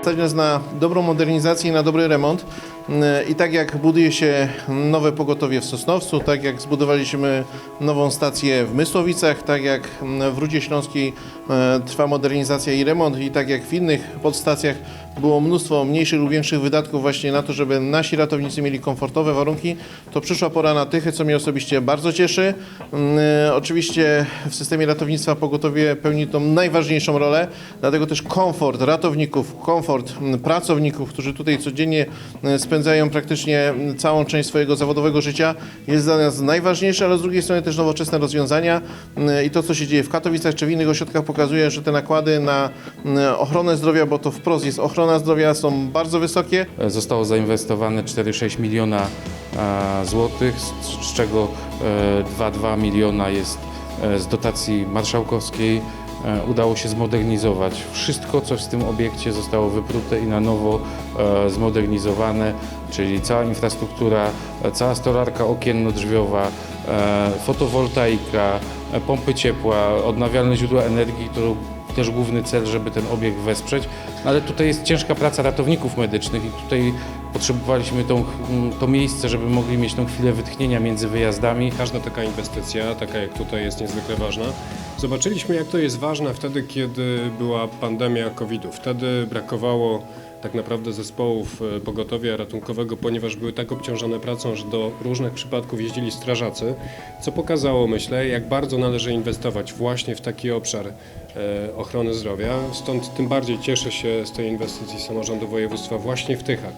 Stać nas na dobrą modernizację i na dobry remont. I tak jak buduje się nowe pogotowie w Sosnowcu, tak jak zbudowaliśmy nową stację w Mysłowicach, tak jak w Rudzie Śląskiej e, trwa modernizacja i remont i tak jak w innych podstacjach było mnóstwo mniejszych lub większych wydatków właśnie na to, żeby nasi ratownicy mieli komfortowe warunki, to przyszła pora na Tychy, co mnie osobiście bardzo cieszy. Mm, e, Oczywiście w systemie ratownictwa pogotowie pełni tą najważniejszą rolę, dlatego też komfort ratowników, komfort mm, pracowników, którzy tutaj codziennie e, spędzają praktycznie całą część swojego zawodowego życia jest dla nas najważniejsze, ale z drugiej strony też nowoczesne rozwiązania mm, i to, co się dzieje w Katowicach czy w innych ośrodkach pokazuje, że te nakłady na mm, ochronę zdrowia, bo to wprost jest ochrona zdrowia, są bardzo wysokie. Zostało zainwestowane 4,6 miliona e, złotych, z, czego e, 2,2 miliona jest e, z dotacji marszałkowskiej. E, Udało się zmodernizować wszystko, co w tym obiekcie zostało wyprute i na nowo e, zmodernizowane, czyli cała infrastruktura, e, cała stolarka okienno-drzwiowa, fotowoltaika, pompy ciepła, odnawialne źródła energii, to też główny cel, żeby ten obiekt wesprzeć. Ale tutaj jest ciężka praca ratowników medycznych i tutaj potrzebowaliśmy tą, to miejsce, żeby mogli mieć tą chwilę wytchnienia między wyjazdami. Każda taka inwestycja, taka jak tutaj, jest niezwykle ważna. Zobaczyliśmy, jak to jest ważne wtedy, kiedy była pandemia COVID-u. Wtedy brakowało tak naprawdę zespołów e, pogotowia ratunkowego, ponieważ były tak obciążone pracą, że do różnych przypadków jeździli strażacy, co pokazało, myślę, jak bardzo należy inwestować właśnie w taki obszar e, ochrony zdrowia. Stąd tym bardziej cieszę się z tej inwestycji samorządu województwa właśnie w Tychach.